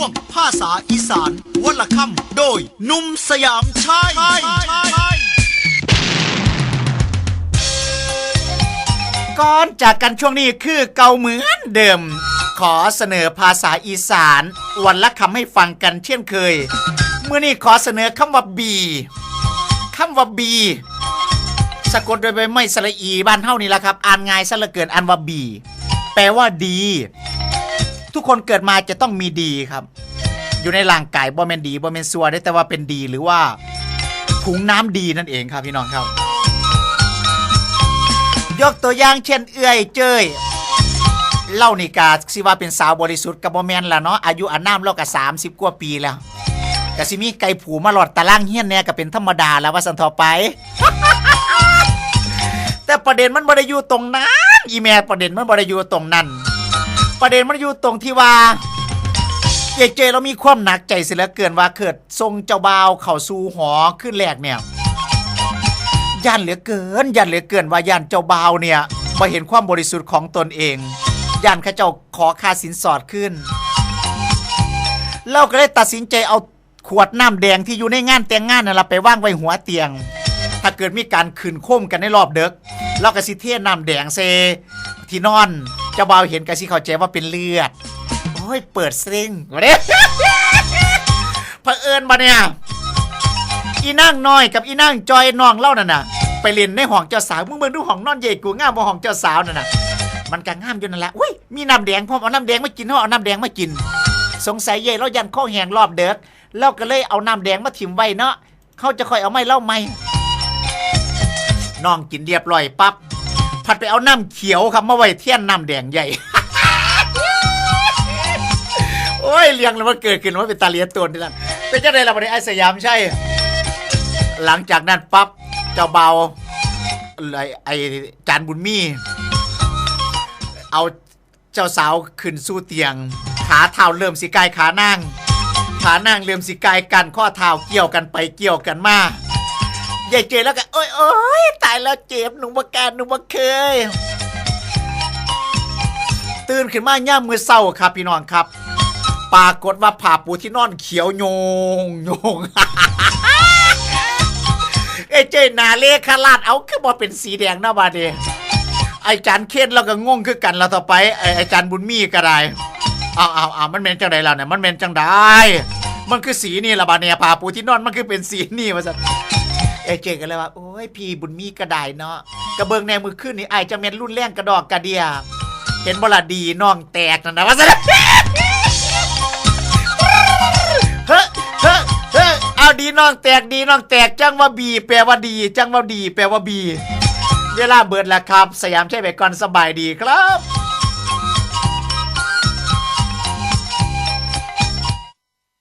ช่วงภาษาอีสานวันละคำโดยนุ่มสยามชายก่อนจากกันช่วงนี้คือเก่าเหมือนเดิม ขอเสนอภาษาอีสาน วันละคำให้ฟังกันเช่นเคย เมื่อนี้ขอเสนอคำว่าบีคำว่าบีสะกดโดยใบไม้สระอีบ้านเท่านี้ละครับ อ่านง่ายซะเหลือเกินอันว่าบีแปลว่าดี ทุกคนเกิดมาจะต้องมีดีครับ อยู่ในร่างกายบ่แมนดีบ่แมนซัวได้แต่ว่าเป็นดีหรือว่าถุงน้ำดีนั่นเองครับพี่น้องครับ ยกตัวอย่างเช่น เอื้อยเจ้ยเล่านี่กาสิว่าเป็นสาวบริสุทธิ์กับบ่แมนละเนาะอายุอานามเราก็30กว่าปีแล้วก็สิมีไก่ผูมาหลอดตะล่างเฮี้ยนเนี่ยก็เป็นธรรมดาแล้วว่าสันทอไป แต่ประเด็นมันบ่ได้อยู่ตรงนั้นอีแม่ประเด็นมันบ่ได้อยู่ตรงนั้น ประเด็นมันอยู่ตรงที่ว่าเอยเจเรามีความหนักใจเสียเหลือเกินว่าเกิดทรงเจ้าบ่าวเข้าสู่หอขึ้นแรกเนี่ยย่านเหลือเกินย่านเหลือเกินว่าย่านเจ้าบ่าวเนี่ยมาเห็นความบริสุทธิ์ของตนเองย่านข้าเจ้าขอค่าสินสอดขึ้น เราก็เลยตัดสินใจเอาขวดน้ำแดงที่อยู่ในงานแต่งงานนั่นละไปว่างไว้หัวเตียง ถ้าเกิดมีการขืนโค้มกันในรอบเด็กเราก็สิเทน้ำแดงเซที่นอน จ้าบ่าวเห็นก็สิเข้าใจว่าเป็นเลือด โอ้ย เปิดซิงมาเด้เผอิญมาเนี่ย อีนั่งน้อยกับอีนั่งจอยน้องเล่านั่นน่ะ ไปเล่นในห้องเจ้าสาวมึงเบิ่งดูห้องนอนใหญ่กูงามบ่ห้องเจ้าสาวนั่นน่ะ มันก็งามอยู่นั่นแหละอุ้ย มีน้ำแดงพร้อมเอาน้ำแดงมากินเฮาเอาน้ำแดงมากิน สงสัยเย่เรายันข้อแหงรอบเด็กเราก็เลยเอาน้ำแดงมาถิ่มไว้เนาะเขาจะคอยเอาไม่เล่าไม่น้องกินเรียบร้อยปั๊บ ผัดไปเอาน้ำเขียวครับมาไว้เทียนน้ำแดงใหญ่ โอ้ยเลี้ยงแล้วมันเกิดขึ้นว่าเป็นตาเลียตัวนี่ละเป็นเจังไดล่ะบัดนี้ไอ้สยามใช่ หลังจากนั้นปั๊บเจ้าเบาไอ้ไอ้จานบุญมีเอาเจ้าสาวขึ้นสู่เตียง ขาเท้าเริ่มสิกายขานั่งขานั่งเริ่มสิกายกันข้อเท้าเกี่ยวกันไปเกี่ยวกันมา ใหญ่เจแล้วก็โอ้ยโอ้ยตายแล้วเจ็บหนุ่มบการหนุ่เคย ตื่นขึ้นมาย่ามมือเศร้าครับพี่น้องครับ ปรากฏว่าผ้าปูที่นอนเขียวโยงโยงเอ้เจนาเลขลาดเอาคือบ่เป็นสีแดงนะบาดนีไอาจารย์เคนเราก็งงคือกันแล้วต่อไปไอ้ไอาจารย์บุญมีก็ได้เอาเอาเอามันเป็นจังไดล่ะเนี่ยมันเป็นจังได้มันคือสีนี่ละบาดเนี่ยผ้าปูที่นอนมันคือเป็นสีนี่ว่าซะ เอเจก็เลยว่า โอ้ยพี่บุญมีก็ไดเนาะกระเบิงแนวมือขึ้นนี่ไอจะเม็นรุ่นแรงกระดอกกระเดียเห็นบละดีน้องแตกนั่นนะว่าซะเฮ้เฮ้เฮ้เอาดีน้องแตกดีน้องแตกจังว่าบี แปลว่าดี จังว่าดี แปลว่าบี เวลาเบิดแล้วครับ สยามใช่ไปก่อนสบายดีครับ